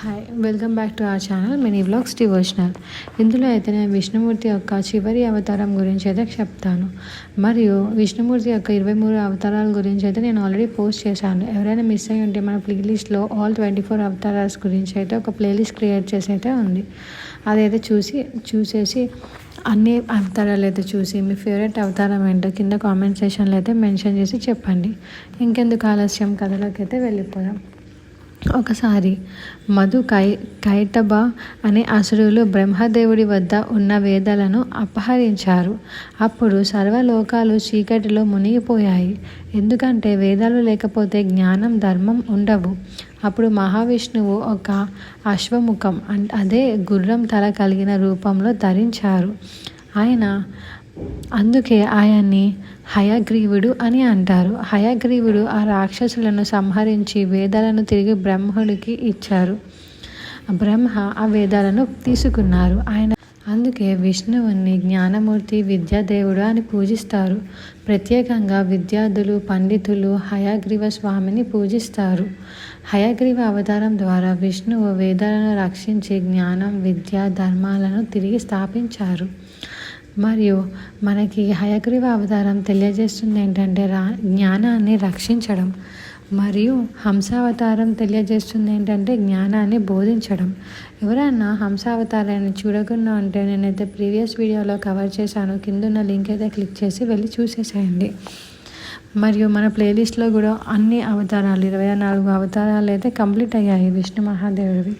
Hi welcome back to our channel mini vlogs devotional ఇందులో అయితే నేను విష్ణుమూర్తి యొక్క చివరి అవతారం గురించి అయితే చెప్తాను. మరియు విష్ణుమూర్తి యొక్క ఇరవై మూడు అవతారాల గురించి అయితే నేను ఆల్రెడీ పోస్ట్ చేశాను. ఎవరైనా మిస్ అయ్యి ఉంటే మన ప్లేలిస్ట్లో ఆల్ ట్వంటీ ఫోర్ అవతారాస్ గురించి అయితే ఒక ప్లేలిస్ట్ క్రియేట్ చేసి అయితే ఉంది. అదైతే చూసి చూసేసి అన్ని అవతారాలు అయితే చూసి మీ ఫేవరెట్ అవతారం ఏంటో కింద కామెంట్ సెషన్లో అయితే మెన్షన్ చేసి చెప్పండి. ఇంకెందుకు ఆలస్యం? కథలోకి అయితే వెళ్ళిపోదాం. ఒకసారి మధు కై కైటబ అనే అసురులు బ్రహ్మదేవుడి వద్ద ఉన్న వేదాలను అపహరించారు. అప్పుడు సర్వలోకాలు చీకటిలో మునిగిపోయాయి. ఎందుకంటే వేదాలు లేకపోతే జ్ఞానం ధర్మం ఉండవు. అప్పుడు మహావిష్ణువు ఒక అశ్వముఖం అదే గుర్రం తల కలిగిన రూపంలో ధరించారు. ఆయన అందుకే ఆయన్ని హయగ్రీవుడు అని అంటారు. హయగ్రీవుడు ఆ రాక్షసులను సంహరించి వేదాలను తిరిగి బ్రహ్ముడికి ఇచ్చారు. బ్రహ్మ ఆ వేదాలను తీసుకున్నారు. ఆయన అందుకే విష్ణువుని జ్ఞానమూర్తి విద్యాదేవుడు అని పూజిస్తారు. ప్రత్యేకంగా విద్యార్థులు పండితులు హయాగ్రీవ స్వామిని పూజిస్తారు. హయాగ్రీవ అవతారం ద్వారా విష్ణువు వేదాలను రక్షించి జ్ఞానం విద్య ధర్మాలను తిరిగి స్థాపించారు. మరియు మనకి హయగ్రీవ అవతారం తెలియజేస్తుంది ఏంటంటే రా జ్ఞానాన్ని రక్షించడం మరియు హంసావతారం తెలియజేస్తుంది ఏంటంటే జ్ఞానాన్ని బోధించడం. ఎవరైనా హంసావతారాన్ని చూడకుండా ఉంటే నేనైతే ప్రీవియస్ వీడియోలో కవర్ చేశాను. కింద లింక్ అయితే క్లిక్ చేసి వెళ్ళి చూసేసేయండి. మరియు మన ప్లేలిస్ట్లో కూడా అన్ని అవతారాలు ఇరవై నాలుగు అవతారాలు అయితే కంప్లీట్ అయ్యాయి విష్ణు మహాదేవుడివి.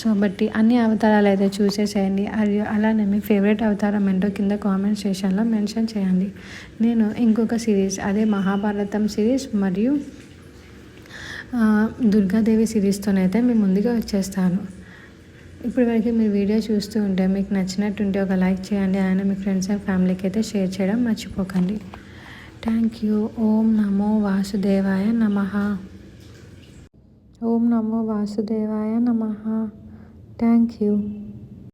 సో బట్టి అన్ని అవతారాలు అయితే చూసేసేయండి. అది అలానే మీ ఫేవరెట్ అవతారం ఏంటో కింద కామెంట్ సెషన్లో మెన్షన్ చేయండి. నేను ఇంకొక సిరీస్ అదే మహాభారతం సిరీస్ మరియు దుర్గాదేవి సిరీస్తోనైతే మీ ముందుగా వచ్చేస్తాను. ఇప్పటి వరకు మీరు వీడియో చూస్తూ ఉంటే మీకు నచ్చినట్టుంటే ఒక లైక్ చేయండి. ఆయన మీ ఫ్రెండ్స్ అండ్ ఫ్యామిలీకి అయితే షేర్ చేయడం మర్చిపోకండి. థ్యాంక్ యూ ఓం నమో వాసుదేవాయ నమ ఓం నమో వాసుదేవాయ నమ థ్యాంక్ యూ